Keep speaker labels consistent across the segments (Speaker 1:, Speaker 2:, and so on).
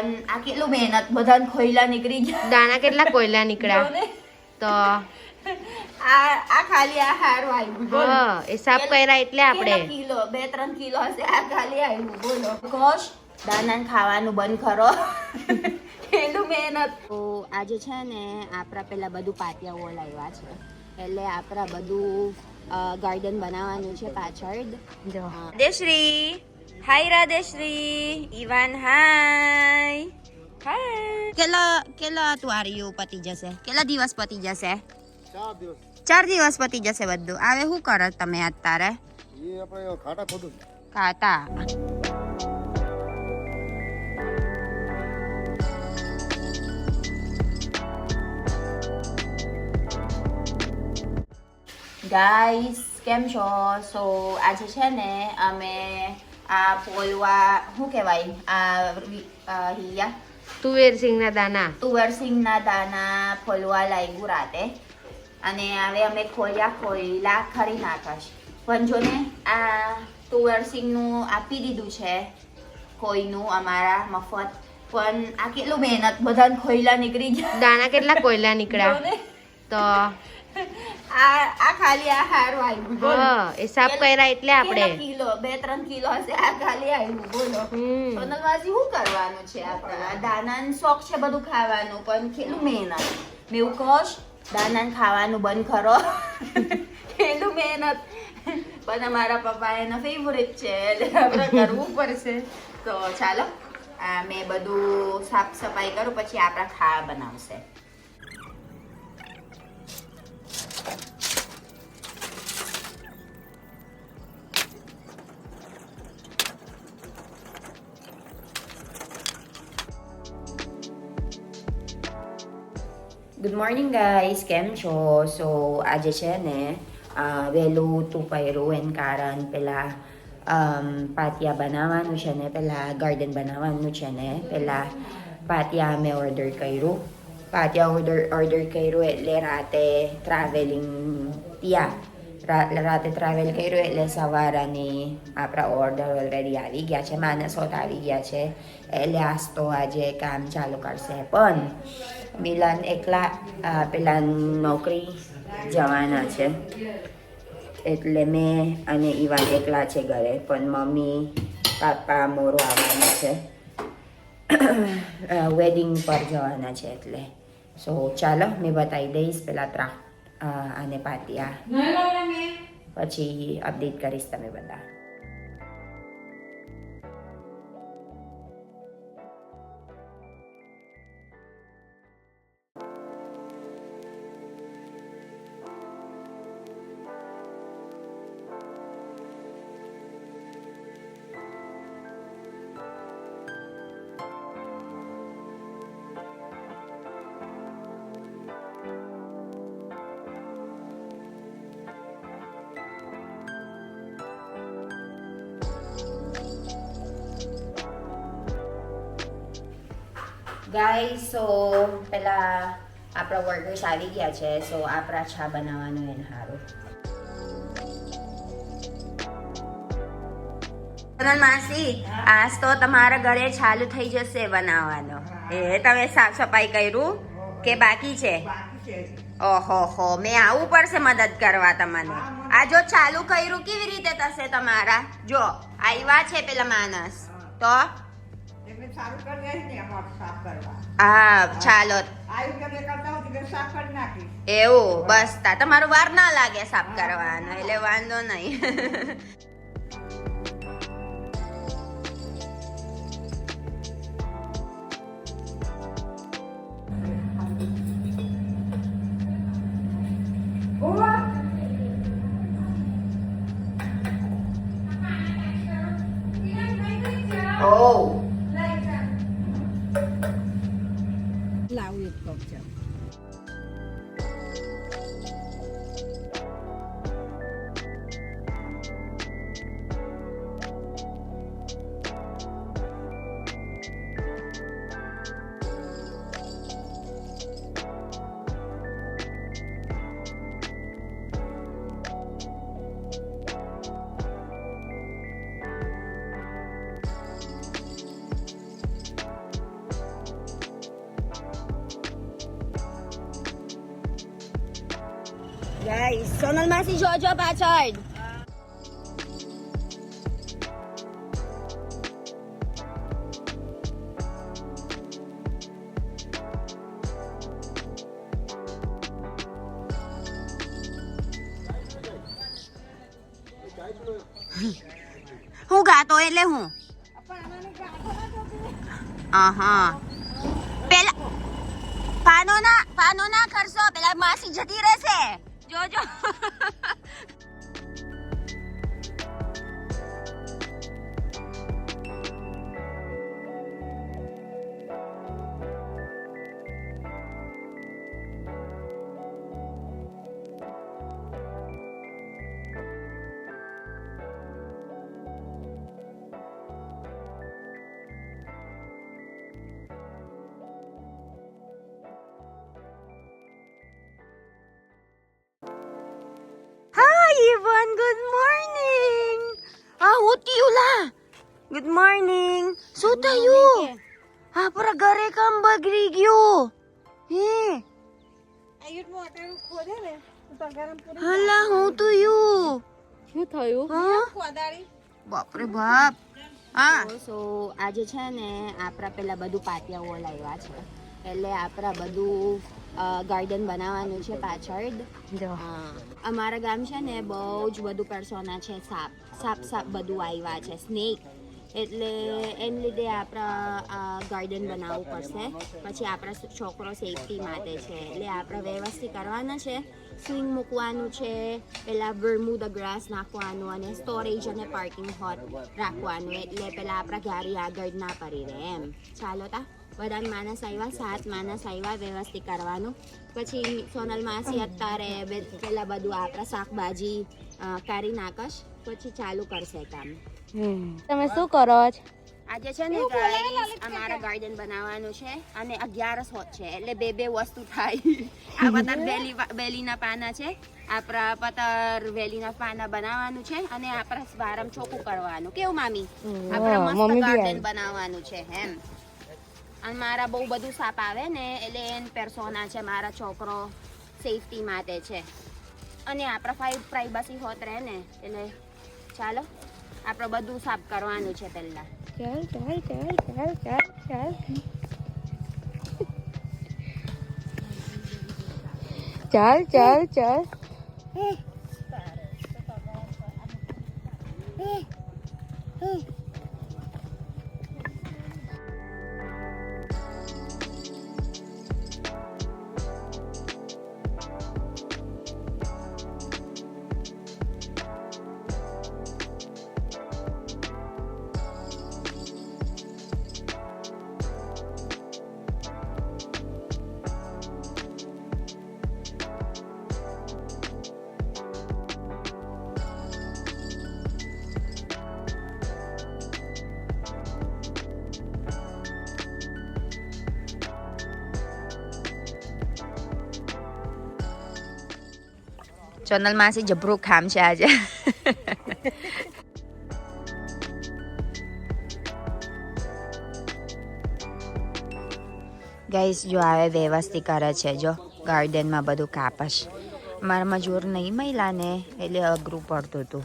Speaker 1: પણ આ કેટલું મહેનત બધાને ખોઈલા નીકળી ગયા.
Speaker 2: દાણા કેટલા કોયલા નીકળ્યા? તો
Speaker 1: આ આ ખાલી આ હાર આવ્યું બોલો.
Speaker 2: હા સાફ કર્યા એટલે આપણે.
Speaker 1: કિલો? બે ત્રણ કિલો હશે આ ખાલી આવ્યું બોલો. ઘોષ દાનાને ખાવાનું બંધ કરો. એટલું મહેનત. તો આજે છે ને આપણા પેલા બધું પાટિયાઓ લાવ્યા છે. એટલે આપણા બધું ગાર્ડન બનાવવાનું છે પાછળ
Speaker 2: જો.
Speaker 1: રાધેશ્રી હાય રાધેશ્રી ઈવાન હાય હાય કેટલા કેટલા તુઆરીઓ પતી જશે કેટલા દિવસ પતી જશે
Speaker 3: ચાર દિવસ
Speaker 1: ચાર દિવસ પતી જશે બધું આવે શું કરો તમે અત્યારે
Speaker 3: એ આપણે ખાટા ખોદું
Speaker 1: ખાતા ગાઈસ કેમ છો સો આજે છે ને અમે આ પોલવા શું કહેવાય? આ હિયા.
Speaker 2: તુવેર સિંગના દાણા
Speaker 1: તુવરસિંગના દાના ફોલવા લાગ્યું રાતે. અને હવે અમે ખોલ્યા ખોયલા ખરી નાખાશ. પણ જો ને આ તુવરસિંગનું આપી દીધું છે કોઈનું અમારા મફત. પણ આ કેટલું મહેનત? બધાને ખોયલા નીકળી ગયા.
Speaker 2: દાણા કેટલા કોયલા નીકળ્યા? તો
Speaker 1: આ આ ખાલી આ હારું આવ્યું બોલો.
Speaker 2: એ સાફ કર્યા એટલે આપણે.
Speaker 1: કિલો બે ત્રણ કિલો હશે આ ખાલી આવ્યું બોલો. સોનલવાસી શું કરવાનું છે આપણે? આ શોખ છે બધું ખાવાનું પણ કેટલું મહેનત? મેં કહોશ દાનાને ખાવાનું બંધ કરો. કેટલું મહેનત? પણ અમારા પપ્પા એનો ફેવરેટ છે એટલે આપણે કરવું પડશે. તો ચાલો આ મેં બધું સાફ સફાઈ કરું પછી આપણા ખાવા બનાવશે. ગુડ મોર્નિંગ ગાઈસ કેમ છો સો આજે છે ને અ, વહેલું તુપાયરું એન કારણ પેલા અમ, પાતિયા બનાવવાનું છે ને પેલા ગાર્ડન બનાવવાનું છે ને પેલા પાતિયા અમે ઓર્ડર કર્યું પાતિયા ઓર્ડર ઓર્ડર કર્યું એટલે રાતે ટ્રાવેલિંગ ત્યાં રા- રાતે ટ્રાવેલ કર્યું એટલે સવારની આપણા ઓર્ડર ઓલરેડી આવી ગયા છે માનસોત આવી ગયા છે એટલે આજ તો આજે કામ ચાલુ કરશે પણ મિલન એકલા પેલા નોકરી જવાના છે. એટલે મેં અને ઈવાન એકલા છે ઘરે પણ મમ્મી પાપા મોરો આવવાના છે. વેડિંગ પર જવાના છે એટલે. સો ચાલો મેં બતાવી દઈશ પેલા ત્રા અને પાટિયા. પછી અપડેટ કરીશ તમે બધા. ગાઈસ સો પેલા આપણા વર્કર્સ આવી ગયા છે સો આપણા ચા બનાવવાનું એને સારું સોનલ માસી આજ તો તમારા ઘરે ચાલુ થઈ જશે બનાવવાનો. એ તમે સાફ સફાઈ કર્યું કે બાકી છે? ઓહો હો મેં આવવું પડશે મદદ કરવા તમને. આ જો ચાલુ કર્યું કેવી રીતે થશે તમારા? જો આવ્યા છે પેલા માણસ. તો? હા ચાલો. એવું બસ તા. તમારું વાર ના લાગે સાફ કરવાનો એટલે વાંધો નહીં.
Speaker 4: લાવું એક કપ ચા
Speaker 1: ગાઈસ સોનલ માસી જોજો પાછળ હું ગાતો એટલે હું આહા પેલા પાનો ના પાનો ના કરશો પેલા માસી જતી રહેશે 脚脚 ಕೂತಿಯುಲಾ ಗುಡ್ ಮಾರ್ನಿಂಗ್ ಸೂತಯು ಹಾಪುರ ಗರೆ ಕಂಬಗ್ರಿಗ್ಯು ಹೇ હલા હું તો યુ
Speaker 2: શું થયું
Speaker 1: બાપરે બાપ હા સો આજે છે ને આપણા પેલા બધું પાટિયાઓ લાવ્યા છે એટલે આપણા બધું ગાર્ડન બનાવવાનું છે પાછળ. અમારા ગામ છે ને બહુ જ બધું પરસોના છે સાપ સાપ સાપ બધું આવ્યા છે સ્નેક એટલે એમ લીધે આપણા ગાર્ડન બનાવવું પડશે પછી આપણા છોકરો સેફટી માટે છે એટલે આપણે વ્યવસ્થિત કરવાના છે સ્વિંગ મૂકવાનું છે પેલા ધ ગ્રાસ નાખવાનું અને સ્ટોરેજ અને પાર્કિંગ હોટ રાખવાનું એટલે પેલા આપણા ગાડી આગળ ના પડી રહે એમ ચાલો તા બધા માણસ આવ્યા સાત માણસ આવ્યા વ્યવસ્થિત કરવાનું. પછી સોનલ માસી અત્યારે પેલા બધું આપણા શાકભાજી કાઢી નાખશ પછી ચાલુ કરશે કામ.
Speaker 2: તમે શું કરો છો
Speaker 1: આજે છે ને અમારા ગાર્ડન બનાવવાનું છે અને અગિયારસ હોત છે એટલે બે બે વસ્તુ થાય. આ પતર બેલી બેલીના પાના છે આપણા પતર વેલીના પાના બનાવવાનું છે અને આપણા વારમ ચોખ્ખું કરવાનું. કેવું મામી? આપણા મસ્ત ગાર્ડન બનાવવાનું છે એમ અને મારા બહુ બધું સાપ આવે ને એટલે એન પેરસોના છે મારા છોકરો સેફટી માટે છે. અને આપણા ફાઈવ પ્રાઇવસી હોત રહે ને એટલે ચાલો આપણે બધું સાફ કરવાનું છે પહેલા.
Speaker 2: ચાલ ચાલ ચાલ ચાલ ચાલ ચાલ. ચાલ ચાલ ચાલ.
Speaker 1: સોનલ માસી જબરું ખામ છે આજે ગાઈસ જો આવે વ્યવસ્થિત કરે છે જો ગાર્ડનમાં બધું કાપશ મારા મજૂર નહીં મહિલાને એટલે અઘરું પડતું હતું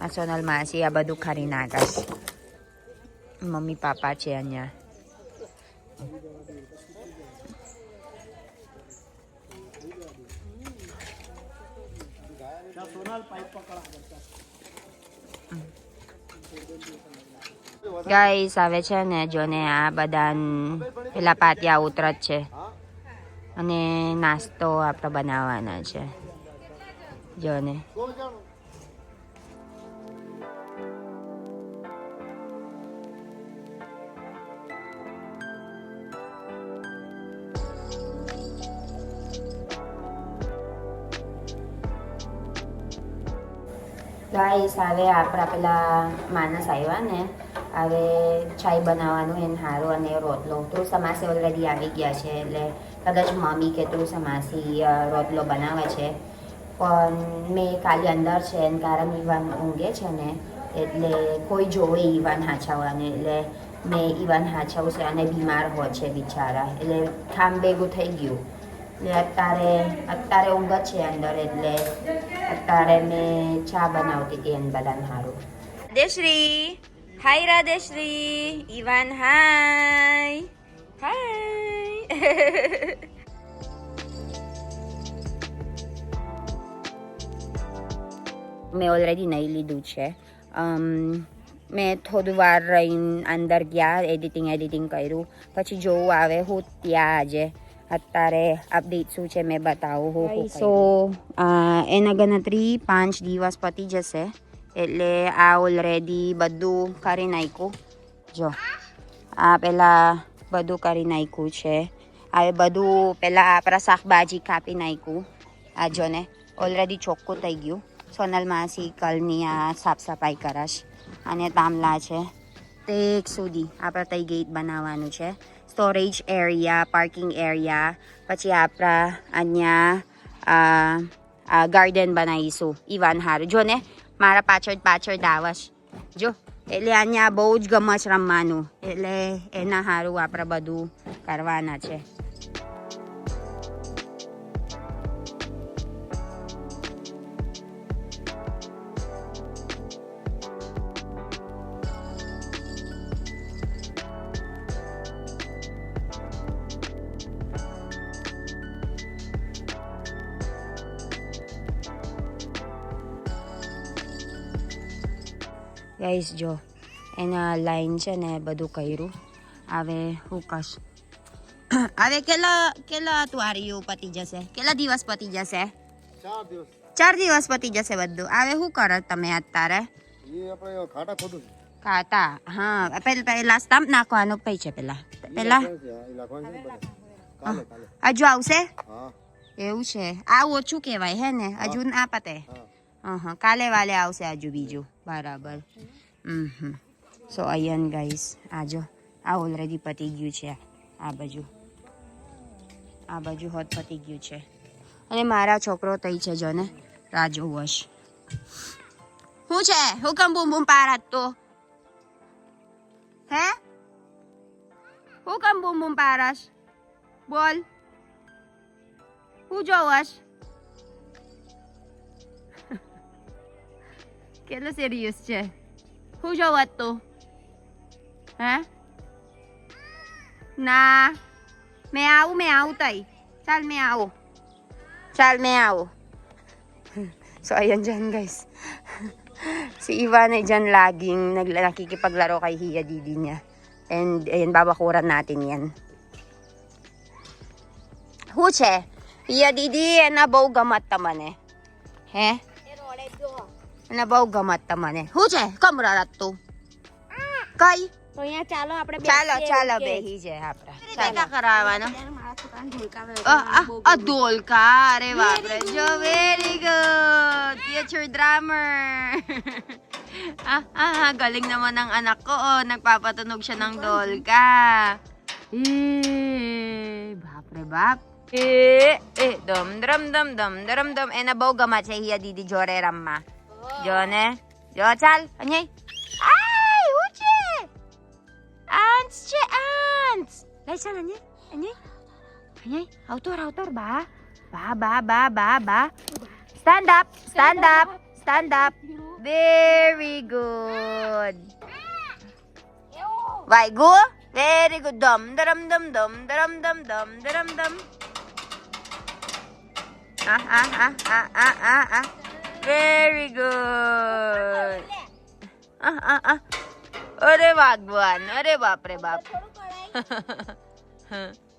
Speaker 1: આ સોનલ માસી આ બધું ખરી નાખશ મમ્મી પાપા છે અહીંયા ગાઈસ આવે છે ને જો ને આ બધા પેલા પાટિયા ઉતરત છે. અને નાસ્તો આપણે બનાવવાના છે. જો ને ગાઈસ હવે આપણા પેલા માણસ આવ્યા ને, હવે ચાય બનાવવાનું એને સારું અને રોટલો. તો સમાસી ઓલરેડી આવી ગયા છે, એટલે કદાચ મમ્મી કે તું સમાસી રોટલો બનાવે છે. પણ મેં કાલે અંદર છે એને કારણ ઈવાન ઊંઘે છે ને, એટલે કોઈ જોવે ઈવાન હાચાવવાને, એટલે મેં ઈવાન હાચાવું છે અને બીમાર હોય છે બિચારા, એટલે ખામ ભેગું થઈ ગયું. એટલે અત્યારે અત્યારે ઊંઘ છે અંદર, એટલે અત્યારે મેં ચા બનાવતી હતી એને બધાને સારું રાધેશ્રી. હાય રાધેશ્રી. ઈવાન હાય. હાય. મેં ઓલરેડી નહીં લીધું છે. મેં થોડું વાર રહીને અંદર ગયા એડિટિંગ એડિટિંગ કર્યું. પછી જોવું આવે હું ત્યાં આજે અત્યારે અપડેટ શું છે મેં બતાવું હું સો એના ગણતરી પાંચ દિવસ પતી જશે. એટલે આ ઓલરેડી બધું કરી નાખ્યું. જો આ પેલા બધું કરી નાખ્યું છે. હવે બધું પેલા આપણા શાકભાજી કાપી નાખ્યું. આ જો ને ઓલરેડી ચોખ્ખું થઈ ગયું. સોનલ માસી કલની આ સાફ સફાઈ કરાશ. અને તાંબલા છે. તે એક સુધી આપણે તઈ ગેટ બનાવવાનું છે. સ્ટોરેજ એરિયા પાર્કિંગ એરિયા પછી આપણા અહીંયા ગાર્ડન બનાવીશું ઈવાન હારું જો ને મારા પાછળ પાછળ દાવશ જો એટલે અહીંયા બહુ જ ગમત રમવાનું એટલે એના સારું આપણે બધું કરવાના છે ગાઈસ જો એના લાઈન છે ને બધું કર્યું. હવે હું કશ. હવે કેટલા કેટલા તુઆરીઓ પતી જશે? કેટલા દિવસ પતી જશે?
Speaker 3: ચાર દિવસ.
Speaker 1: પતી જશે બધું. હવે શું કરો તમે અત્યારે? ખાતા હા પેલા પહેલા સ્ટમ્પ નાખવાનું કઈ છે પેલા પેલા હજુ આવશે? એવું છે. આ ઓછું કહેવાય હે ને? હજુ ના પતે.
Speaker 3: હા.
Speaker 1: હા કાલે વાલે આવશે હજુ બીજું. બરાબર. હમ સો અયન ગાઈસ આ જો આ ઓલરેડી પતી ગયું છે. આ બાજુ. આ બાજુ હોત પતી ગયું છે. અને મારા છોકરો તઈ છે જોને રાજુ વશ. શું છે? હુકમ બૂમ બૂમ પારાત તો હે? હુકમ બૂમ બૂમ પારસ બોલ. હું જોવશ કેટલો સિરિયસ છે હું જોવત તું હે ના મેં આવું મેં આવું તઈ ચાલ મેં આવું ચાલ મેં આવું so ayan dyan guys si Ivan ay dyan laging nag- nakikipaglaro kay Hiya Didi niya and ayan babakuran natin yan Huche, Hiya Didi એના બહુ ગમત તમને હે એના બહુ ગમત તમને. શું છે? કમ રડત તું? કઈ?
Speaker 2: તો અહીંયા ચાલો આપણે
Speaker 1: ચાલો
Speaker 2: બેસીએ
Speaker 1: ચાલો
Speaker 2: એવું કે.
Speaker 1: બેહી જાય આપણે. ચાલો કરાવવાનો?
Speaker 2: ત્યારે મારા છોકરાને ઢોલકા
Speaker 1: આ આ- આ ધોલકા અરે બાપરે જો very good future drummer. ah, ah, ah, galing naman ng anak ko oh, nagpapatunog siya ng dolka eh બાપરે બાપ એ એ દમ દમ દમ દમ દમ. દમ એના બહુ ગમત છે હિયા દીદી જોડે રમવા. જો ને જો ચાલ અહીંયા આય હું છે ants છે ants લઈ ચાલ અહીંયા અહીંયા Anyay, autor, autor, ba? Ba, ba, ba, ba, ba. Stand up, stand up, stand up. Very good. Vai, go. Very good. Dum, daram, dum, dum, daram, dum, dum, daram, dum. Ah, ah, ah, ah, ah, ah, ah. Very good. Ah, ah, ah. અરે વાગવાન અરે બાપ રે બાપ